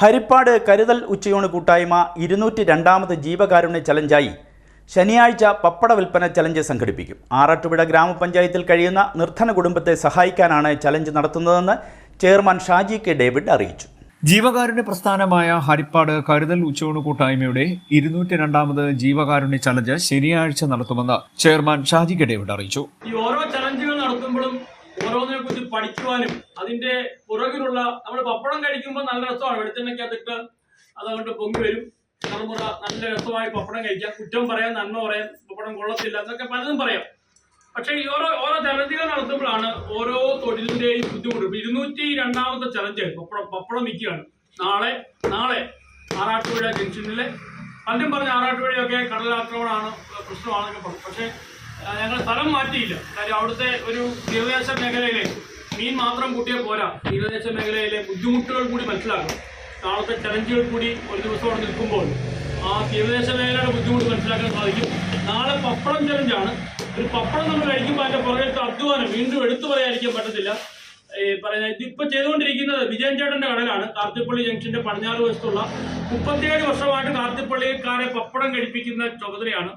ഹരിപ്പാട് കരുതൽ ഉച്ചയൂണ് കൂട്ടായ്മ ഇരുന്നൂറ്റി രണ്ടാമത് ജീവകാരുണ്യ ചലഞ്ചായി. ശനിയാഴ്ച പപ്പട വിൽപ്പന ചലഞ്ച് സംഘടിപ്പിക്കും. ആറാട്ടുപുഴ ഗ്രാമപഞ്ചായത്തിൽ കഴിയുന്ന നിർധന കുടുംബത്തെ സഹായിക്കാനാണ് ചലഞ്ച് നടത്തുന്നതെന്ന് ചെയർമാൻ ഷാജി കെ ഡേവിഡ് അറിയിച്ചു. ജീവകാരുണ്യ പ്രസ്ഥാനമായ ഹരിപ്പാട് കരുതൽ ഉച്ചയൂണ് കൂട്ടായ്മയുടെ ഇരുന്നൂറ്റി രണ്ടാമത് ജീവകാരുണ്യ ചലഞ്ച് ശനിയാഴ്ച നടത്തുമെന്ന് ചെയർമാൻ ഷാജി കെ ഡേവിഡ് അറിയിച്ചു. ഈ ഓരോ ചലഞ്ചുകൾ നടത്തുമ്പോഴും ഓരോന്നിനെ കുറിച്ച് പഠിക്കുവാനും അതിന്റെ പുറകിലുള്ള നമ്മൾ പപ്പടം കഴിക്കുമ്പോൾ നല്ല രസമാണ്. വെളിച്ചെണ്ണയ്ക്കകത്തിട്ട് അതുകൊണ്ട് പൊങ്ങി വരും. തലമുറ നല്ല രസമായി പപ്പടം കഴിക്കാം. കുറ്റം പറയാം നന്മ പറയാം പപ്പടം കൊള്ളത്തില്ല എന്നൊക്കെ പലതും പറയാം. പക്ഷേ ഈ ഓരോ ഓരോ ചലഞ്ചുകൾ നടത്തുമ്പോഴാണ് ഓരോ തൊഴിലിന്റെയും ബുദ്ധിമുട്ട്. ഇരുന്നൂറ്റി രണ്ടാമത്തെ ചലഞ്ച് പപ്പടം പപ്പടം വിൽക്കുകയാണ്. നാളെ നാളെ ആറാട്ടുപുഴ ജംഗ്ഷനിലെ പലരും പറഞ്ഞ ആറാട്ടുപുഴയൊക്കെ കടലാക്രമണമാണ് പ്രശ്നമാണെന്നൊക്കെ പറഞ്ഞു. പക്ഷേ ഞങ്ങൾ സ്ഥലം മാറ്റിയില്ല. കാര്യം അവിടുത്തെ ഒരു തീരദേശ മേഖലയിലെ മീൻ മാത്രം കൂട്ടിയാൽ പോരാ. തീരദേശ മേഖലയിലെ ബുദ്ധിമുട്ടുകൾ കൂടി മനസ്സിലാക്കണം. നാളത്തെ ചലഞ്ചുകൾ കൂടി ഒരു ദിവസം അവിടെ നിൽക്കുമ്പോൾ ആ തീരദേശ മേഖലയുടെ ബുദ്ധിമുട്ട് മനസ്സിലാക്കാൻ സാധിക്കും. നാളെ പപ്പടം ചലഞ്ചാണ് ഒരു പപ്പടം നമ്മൾ കഴിക്കുമ്പോൾ അതിന്റെ പുറകത്തെ അധ്വാനം വീണ്ടും എടുത്തു പറയാതിരിക്കാൻ പറ്റത്തില്ല. ഈ പറയുന്ന ഇതിപ്പോൾ ചെയ്തുകൊണ്ടിരിക്കുന്നത് വിജയൻ ചേട്ടന്റെ കടലാണ്. കാർത്തിപ്പള്ളി ജംഗ്ഷന്റെ പടിഞ്ഞാറ് വശത്തുള്ള മുപ്പത്തിയേഴ് വർഷമായിട്ട് കാർത്തിപ്പള്ളിക്കാരെ പപ്പടം കഴിപ്പിക്കുന്ന ചുമതലയാണ്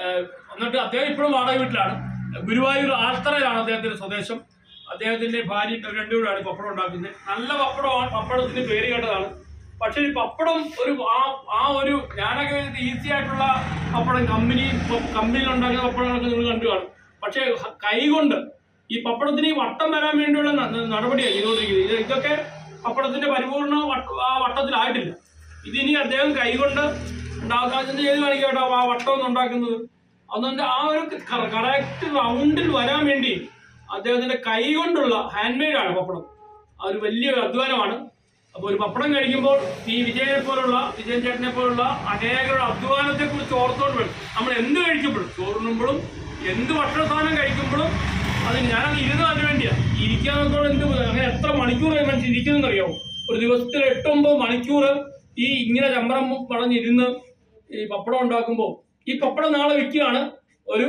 എന്നിട്ട് അദ്ദേഹം ഇപ്പോഴും വാടക വീട്ടിലാണ്. ഗുരുവായൂർ ആൽത്തറയിലാണ് അദ്ദേഹത്തിന്റെ സ്വദേശം. അദ്ദേഹത്തിന്റെ ഭാര്യ രണ്ടുപേരാണ് പപ്പടം ഉണ്ടാക്കുന്നത്. നല്ല പപ്പടമാണ്. പപ്പടത്തിന് പേര് കേട്ടതാണ്. പക്ഷേ ഈ പപ്പടം ഒരു ആ ആ ഒരു ഞാനൊക്കെ ഈസി ആയിട്ടുള്ള പപ്പടം കമ്പനി കമ്പനിയിൽ ഉണ്ടാക്കുന്ന പപ്പടങ്ങളൊക്കെ നിങ്ങൾ കണ്ടു കാണും. പക്ഷേ കൈകൊണ്ട് ഈ പപ്പടത്തിന് ഈ വട്ടം വരാൻ വേണ്ടിയുള്ള നടപടിയാണ് ചെയ്തുകൊണ്ടിരിക്കുന്നത്. ഇത് ഇതൊക്കെ പപ്പടത്തിന്റെ പരിപൂർണ വട്ട- ആ വട്ടത്തിലായിട്ടില്ല. ഇതിനി അദ്ദേഹം കൈകൊണ്ട് ഉണ്ടാക്കാൻ ചെയ്ത് കാണിക്കാം കേട്ടോ ആ വട്ടം ഒന്ന് ഉണ്ടാക്കുന്നത്. അതുകൊണ്ട് ആ ഒരു കറക്റ്റ് റൗണ്ടിൽ വരാൻ വേണ്ടി അദ്ദേഹത്തിന്റെ കൈ കൊണ്ടുള്ള ഹാൻഡ് മെയ്ഡാണ് പപ്പടം. ആ ഒരു വലിയ അധ്വാനമാണ്. അപ്പോൾ ഒരു പപ്പടം കഴിക്കുമ്പോൾ ഈ വിജയനെ പോലുള്ള വിജയൻ ചേട്ടനെ പോലുള്ള അനേകരുടെ അധ്വാനത്തെ കുറിച്ച് ഓർത്തോണ്ട് വേണം നമ്മൾ എന്ത് കഴിക്കുമ്പോഴും ചോറുണ്ണുമ്പോഴും എന്ത് ഭക്ഷണ സാധനം കഴിക്കുമ്പോഴും അത് ഞാൻ ഇരുന്ന് അതിന് വേണ്ടിയാ ഇരിക്കാന്നോളം എന്ത് അങ്ങനെ എത്ര മണിക്കൂർ മനുഷ്യൻ ഇരിക്കുന്നെന്ന് അറിയാമോ ഒരു ദിവസത്തിൽ എട്ടൊമ്പത് മണിക്കൂർ ഈ ഇങ്ങനെ ചമ്പറം വളഞ്ഞിരുന്ന് ഈ പപ്പടം ഉണ്ടാക്കുമ്പോൾ ഈ പപ്പടം നാളെ വിൽക്കുകയാണ്. ഒരു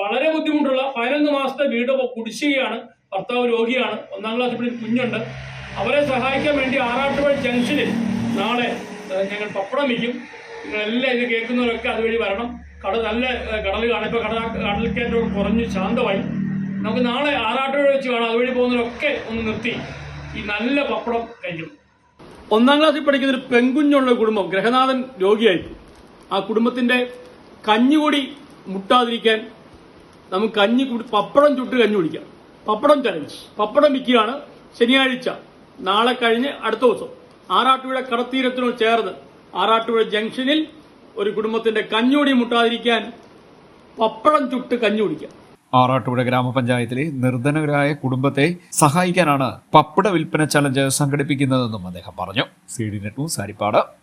വളരെ ബുദ്ധിമുട്ടുള്ള പതിനൊന്ന് മാസത്തെ വീട് കുടിശ്ശികയാണ്. ഭർത്താവ് രോഗിയാണ്. ഒന്നാം ക്ലാസ് പഠിക്കുന്ന കുഞ്ഞുണ്ട്. അവരെ സഹായിക്കാൻ വേണ്ടി ആറാട്ടുപുഴ ജംഗ്ഷനിൽ നാളെ ഞങ്ങൾ പപ്പടം വയ്ക്കും നിങ്ങളെല്ലാം ഇത് കേൾക്കുന്നവരൊക്കെ അതുവഴി വരണം. കടൽ നല്ല കടൽ കാണാം ഇപ്പോൾ കടൽ കടൽക്കയറ്റം കുറഞ്ഞ് ശാന്തമായി. നമുക്ക് നാളെ ആറാട്ടുപുഴ വെച്ച് കാണാം. അതുവഴി പോകുന്നവരൊക്കെ ഒന്ന് നിർത്തി. ഈ നല്ല പപ്പടം കഴിക്കണം. ഒന്നാം ക്ലാസ്സിൽ പഠിക്കുന്ന ഒരു പെൺകുഞ്ഞുള്ള കുടുംബം ഗ്രഹനാഥൻ രോഗിയായി ആ കുടുംബത്തിന്റെ കഞ്ഞുകൂടി മുട്ടാതിരിക്കാൻ നമുക്ക് കഞ്ഞി പപ്പടം ചുട്ട് കഞ്ഞി കുടിക്കാം. പപ്പടം ചലഞ്ച് പപ്പടം വിൽക്കുകയാണ് ശനിയാഴ്ച. നാളെ കഴിഞ്ഞ് അടുത്ത ദിവസം. ആറാട്ടുപുഴ കടത്തീരത്തിനോട് ചേർന്ന് ആറാട്ടുപുഴ ജംഗ്ഷനിൽ ഒരു കുടുംബത്തിന്റെ കഞ്ഞുകൂടി മുട്ടാതിരിക്കാൻ പപ്പടം ചുട്ട് കഞ്ഞി കുടിക്കാം. ആറാട്ടുപുഴ ഗ്രാമപഞ്ചായത്തിലെ നിർധനരായ കുടുംബത്തെ സഹായിക്കാനാണ് പപ്പട വിൽപ്പന ചലഞ്ച് സംഘടിപ്പിക്കുന്നതെന്നും അദ്ദേഹം പറഞ്ഞു. C D net സാരിപ്പാട്